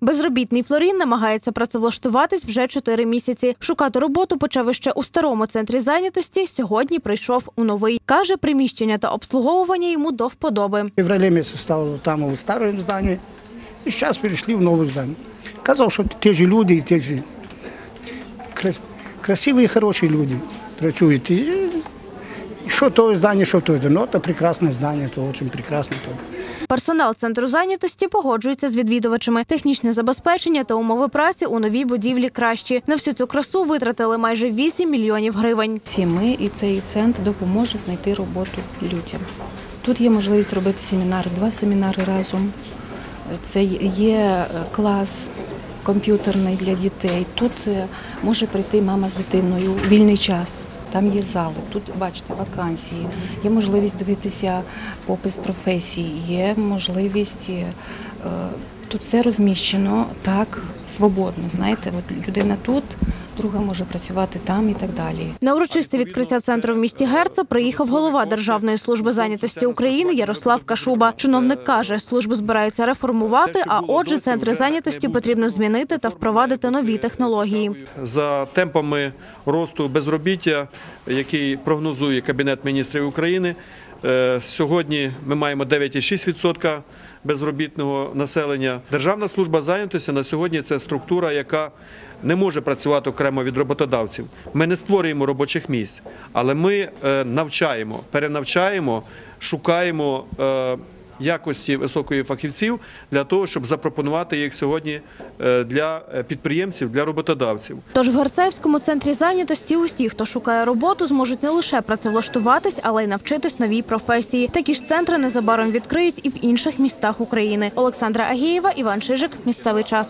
Безробітний Флорін намагається працевлаштуватись вже чотири місяці. Шукати роботу почав іще у старому центрі зайнятості. Сьогодні прийшов у новий. Каже, приміщення та обслуговування йому до вподоби. В феврале месяц там в старом здании, и сейчас перешли в новое здание. Казав, що ті ж люди, ті ж крас- красиві і хороші люди працюють. І, і що то здання, що то. Ну, це прекрасне здання, то дуже прекрасне. То. Персонал центру зайнятості погоджується з відвідувачами. Технічне забезпечення та умови праці у новій будівлі кращі. На всю цю красу витратили майже 8 мільйонів гривень. Всі ми і цей центр допоможе знайти роботу людям. Тут є можливість робити семінари, два семінари разом. Це є е, клас комп'ютерний для дітей. Тут е, може прийти мама з дитиною вільний час. Там є зали, тут бачите вакансії, є можливість дивитися опис професії, є можливість е, тут все розміщено так свободно. Знаєте, от людина тут, друга може працювати там і так далі. На урочисте відкриття центру в місті Герца приїхав голова Державної служби зайнятості України Ярослав Кашуба. Чиновник каже, службу збираються реформувати, а отже, центри зайнятості потрібно змінити та впровадити нові технології. за темпами росту безробіття, який прогнозує Кабінет міністрів України. Е, Сьогодні ми маємо 9,6% безробітного населення. Державна служба зайнятості на сьогодні це структура, яка не може працювати окремо від роботодавців. Ми не створюємо робочих місць, але ми е, навчаємо, перенавчаємо, шукаємо. Якості високої фахівців для того, щоб запропонувати їх сьогодні е, для е, підприємців, для роботодавців. Тож в Герцаївському центрі зайнятості усі, хто шукає роботу, зможуть не лише працевлаштуватись, але й навчитись новій професії. Такі ж центри незабаром відкриють і в інших містах України. Олександра Агієва, Іван Шижик. Місцевий час.